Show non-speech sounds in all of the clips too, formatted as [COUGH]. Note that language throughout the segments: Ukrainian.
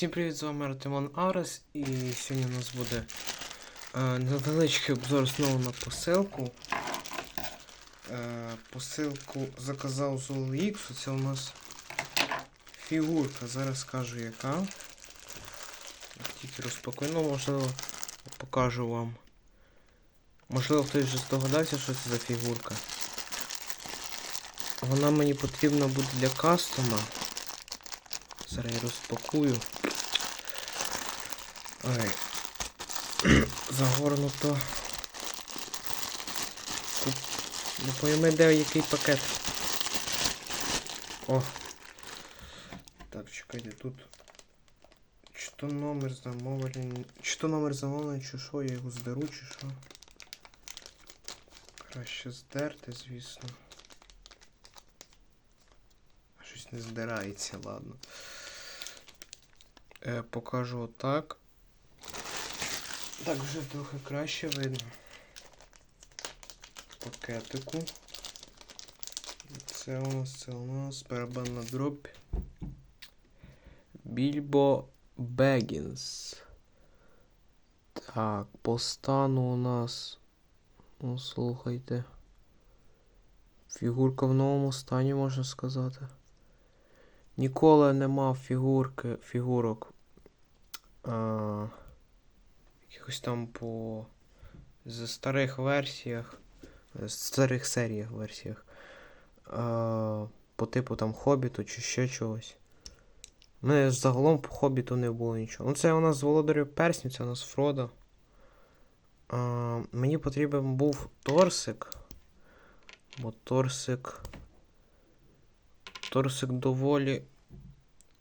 Всім привіт, з вами Артемон Арес, і сьогодні у нас буде е, невеличкий обзор знову на посилку. Е, посилку заказав з OLX, це у нас фігурка, зараз скажу яка. Тільки розпакую, ну можливо покажу вам. Можливо хтось вже здогадався, що це за фігурка. Вона мені потрібна буде для кастома. Зараз я розпакую. Ой. [CLEARS THROAT] Загорнуто. Не пойми, де який пакет. О. Так, чекайте, тут. Чи то номер замовлення. Чи то номер замовлення, чи що, я його здеру, чи що. Краще здерти, звісно. Щось не здирається, ладно. Е, покажу отак. Так вже трохи краще видно. Пакетику. Це у нас, це у нас барабанна дробь. Більбо Бегінс. Так, по стану у нас. Ну, слухайте. Фігурка в новому стані, можна сказати. Ніколи не мав фігурки, фігурок. А, якихось там по з старих версіях. Старих серіях версіях. А, по типу там Хобіту чи ще чогось. У мене загалом по Хобіту не було нічого. Ну це у нас з Володарів Перснів, це у нас Фродо. А, мені потрібен був торсик. Бо торсик. Торсик доволі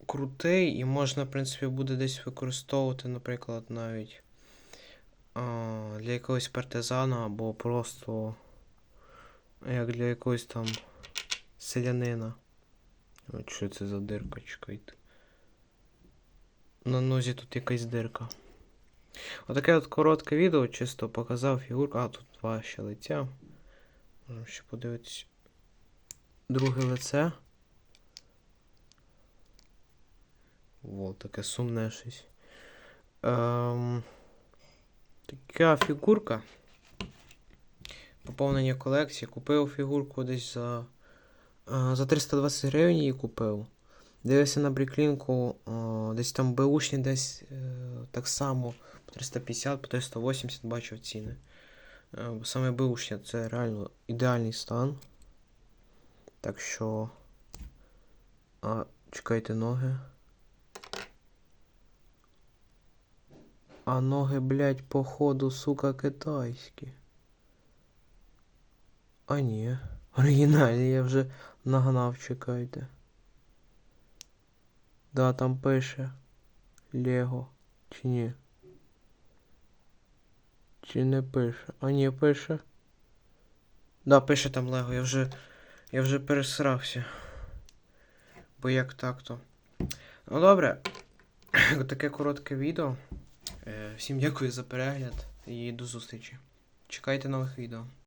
крутий і можна, в принципі, буде десь використовувати, наприклад, навіть а, для якогось партизана або просто як для якогось там селянина. От що це за дирка, чекайте. На нозі тут якась дирка. Отаке от коротке відео, чисто показав фігурку. А, тут два ще лиця. Можемо ще подивитися. Друге лице. Во, таке сумне щось. Ем, така фігурка. Поповнення колекції. Купив фігурку десь за. е, За 320 гривень її купив. Дивився на бріклінку, е, десь там беушні десь е, так само по 350, по 380 бачив ціни. Е, Саме беушні це реально ідеальний стан. Так що. А, чекайте ноги. А ноги, блядь, походу, сука, китайські. А ні. Оригінальні я вже нагнав, чекайте. Да, там пише. Лего. Чи ні? Чи не пише? А ні, пише. Да, пише там Лего, я вже. Я вже пересрався. Бо як так-то. Ну добре. Таке коротке відео. Е, Всім дякую за перегляд і до зустрічі. Чекайте нових відео.